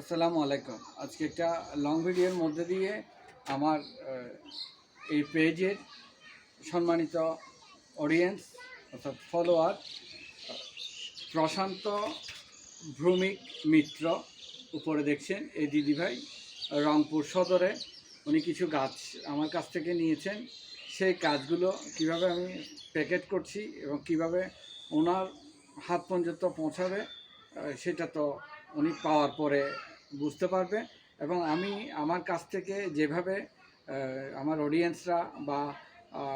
আসসালামু আলাইকুম। আজকে একটা লং ভিডিওর মধ্যে দিয়ে আমার এই পেজের সম্মানিত অডিয়েন্স অর্থাৎ ফলোয়ার প্রশান্ত ভ্রমিক মিত্র উপরে দেখছেন, এই দিদিভাই রংপুর সদরে। উনি কিছু গাছ আমার কাছ থেকে নিয়েছেন। সেই কাজগুলো কীভাবে আমি প্যাকেট করছি এবং কীভাবে ওনার হাত পর্যন্ত পৌঁছাবে সেটা তো উনি পাওয়ার পরে বুঝতে পারবে এবং আমি আমার কাছ থেকে যেভাবে আমার অডিয়েন্সরা বা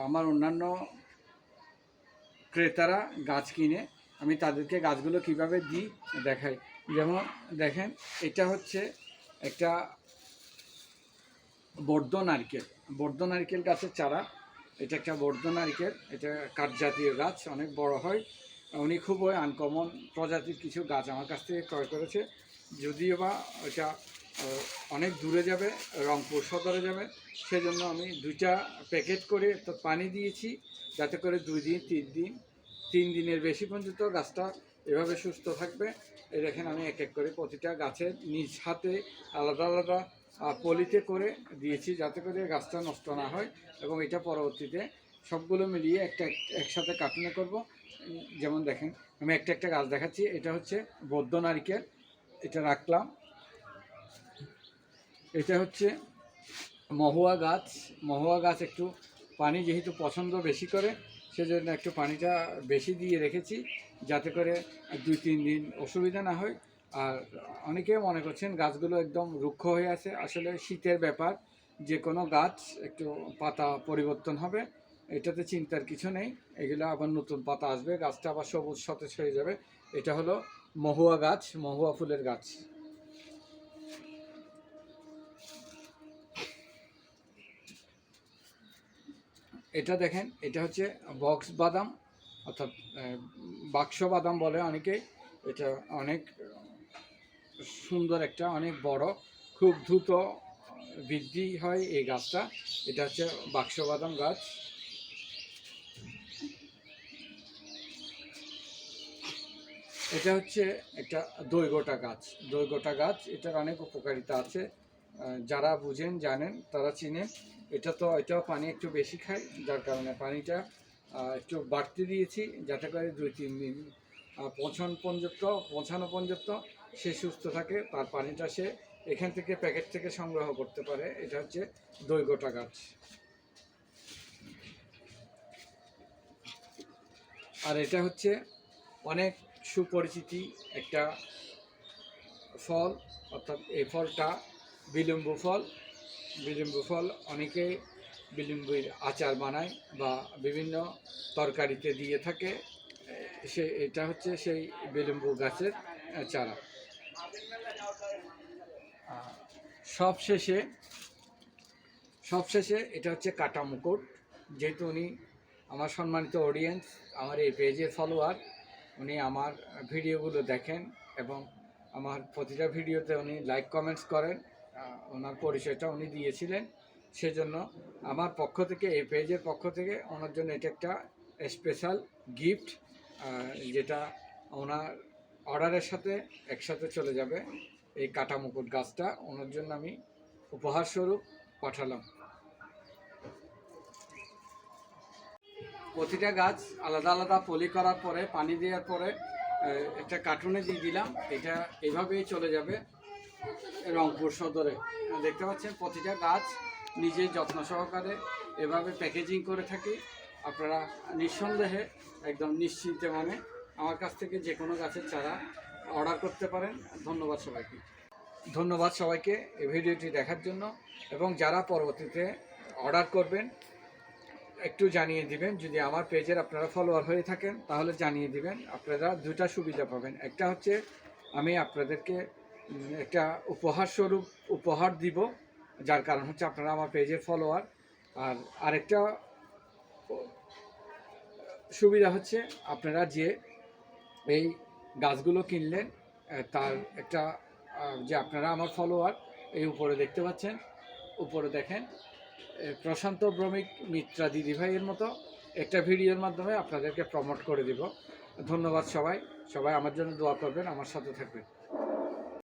আমার অন্যান্য ক্রেতারা গাছ কিনে, আমি তাদেরকে গাছগুলো কীভাবে দিই দেখাই। যেমন দেখেন, এটা হচ্ছে একটা বর্ধ নারকেল। বর্ধ নারকেল গাছের চারা, এটা একটা বর্ধ নারকেল, এটা কাঠজাতীয় গাছ, অনেক বড় হয়। উনি খুবই আনকমন প্রজাতির কিছু গাছ আমার কাছ থেকে ক্রয় করেছে। যদিও বা এটা অনেক দূরে যাবে, রংপুর সদরে যাবে, সেজন্য আমি দুইটা প্যাকেট করে তো পানি দিয়েছি, যাতে করে দুই দিন, তিন দিন, তিন দিনের বেশি পর্যন্ত গাছটা এভাবে সুস্থ থাকবে। দেখেন আমি এক এক করে প্রতিটা গাছের নিজ হাতে আলাদা আলাদা পলিতে করে দিয়েছি, যাতে করে গাছটা নষ্ট না হয় এবং এটা পরবর্তীতে সবগুলো মিলিয়ে একটা এক- একসাথে কার্টুনে করব। যেমন দেখেন, আমি একটা একটা গাছ দেখাচ্ছি। এটা হচ্ছে বৌদ্ধ নারিকেল, এটা রাখলাম। এটা হচ্ছে মহুয়া গাছ। মহুয়া গাছ একটু পানি যেহেতু পছন্দ বেশি করে, সেজন্য একটু পানিটা বেশি দিয়ে রেখেছি, যাতে করে দুই, তিন দিন অসুবিধা না হয়। আর অনেকে মনে করছেন গাছগুলো একদম রুক্ষ হয়ে আছে। আসলে শীতের ব্যাপার, যে কোনো গাছ একটু পাতা পরিবর্তন হবে। এটাতে চিন্তার কিছু নেই। এগুলো আবার নতুন পাতা আসবে, গাছটা আবার সবুজ, সতেজ হয়ে যাবে। এটা হলো মহুয়া গাছ, মহুয়া ফুলের গাছ। এটা দেখেন, এটা হচ্ছে বক্স বাদাম, অর্থাৎ বাক্স বাদাম বলে অনেকে এটা অনেক সুন্দর একটা, অনেক বড়, খুব দ্রুত বৃদ্ধি হয় এই গাছটা। এটা হচ্ছে বাক্স বাদাম গাছ। এটা হচ্ছে একটা দৈগোটা গাছ। দৈগোটা গাছ, এটার অনেক উপকারিতা আছে। যারা বুঝেন, জানেন, তারা চিনেন। এটা তো, এটাও পানি একটু বেশি খায়, যার কারণে পানিটা একটু বাড়তে দিয়েছি, যাতে করে দুই, তিন দিন পৌঁছানো পর্যন্ত পৌঁছানো পর্যন্ত সে সুস্থ থাকে, তার পানিটা সে এখান থেকে প্যাকেট থেকে সংগ্রহ করতে পারে। এটা হচ্ছে দৈগোটা গাছ। আর এটা হচ্ছে অনেক সুপরিচিতি একটা ফল, অর্থাৎ এই ফলটা বিলম্বু ফল। বিলম্বু ফল অনেকে বিলম্বুর আচার বানায় বা বিভিন্ন তরকারিতে দিয়ে থাকে। সে, এটা হচ্ছে সেই বিলম্বু গাছের চারা। সবশেষে সবশেষে এটা হচ্ছে কাটা মুকুট। যেহেতু উনি আমার সম্মানিত অডিয়েন্স আমার এই পেজের ফলোয়ার উনি আমার ভিডিওগুলো দেখেন এবং আমার প্রতিটা ভিডিওতে উনি লাইক কমেন্টস করেন ওনার পরিচয়টা উনি দিয়েছিলেন। সেজন্য আমার পক্ষ থেকে, এই পেজের পক্ষ থেকে ওনার জন্য এটা একটা স্পেশাল গিফট যেটা ওনার অর্ডারের সাথে একসাথে চলে যাবে। এই কাটা মুকুট গাছটা ওনার জন্য আমি উপহারস্বরূপ পাঠালাম। প্রতিটা গাছ আলাদা আলাদা পলি করার পরে, পানি দেওয়ার পরে একটা কার্টুনে দিয়ে দিলাম। এটা এইভাবেই চলে যাবে রংপুর সদরে। দেখতে পাচ্ছেন, প্রতিটা গাছ নিজের যত্ন সহকারে এভাবে প্যাকেজিং করে থাকি। আপনারা নিঃসন্দেহে একদম নিশ্চিন্তে মানে আমার কাছ থেকে যে কোনো গাছের চারা অর্ডার করতে পারেন। ধন্যবাদ সবাইকে। ধন্যবাদ সবাইকে এই ভিডিওটি দেখার জন্য। এবং যারা পরবর্তীতে অর্ডার করবেন একটু জানিয়ে দিবেন, যদি আমার পেজের আপনারা ফলোয়ার হয়ে থাকেন, তাহলে জানিয়ে দিবেন আপনারা দুটা সুবিধা পাবেন। একটা হচ্ছে আমি আপনাদেরকে একটা উপহার স্বরূপ উপহার দিব, যার কারণ হচ্ছে আপনারা আমার পেজের ফলোয়ার আর আরেকটা সুবিধা হচ্ছে আপনারা যে এই গাছগুলো কিনলেন তার একটা যে আপনারা আমার ফলোয়ার এই উপরে দেখতে পাচ্ছেন, উপরে দেখেন প্রশান্ত ভ্রমিক মিত্রা দিদিভাইয়ের মতো একটা ভিডিওর মাধ্যমে আপনাদেরকে প্রমোট করে দিব। ধন্যবাদ সবাই। সবাই আমার জন্য দোয়া করবেন, আমার সাথে থাকবেন।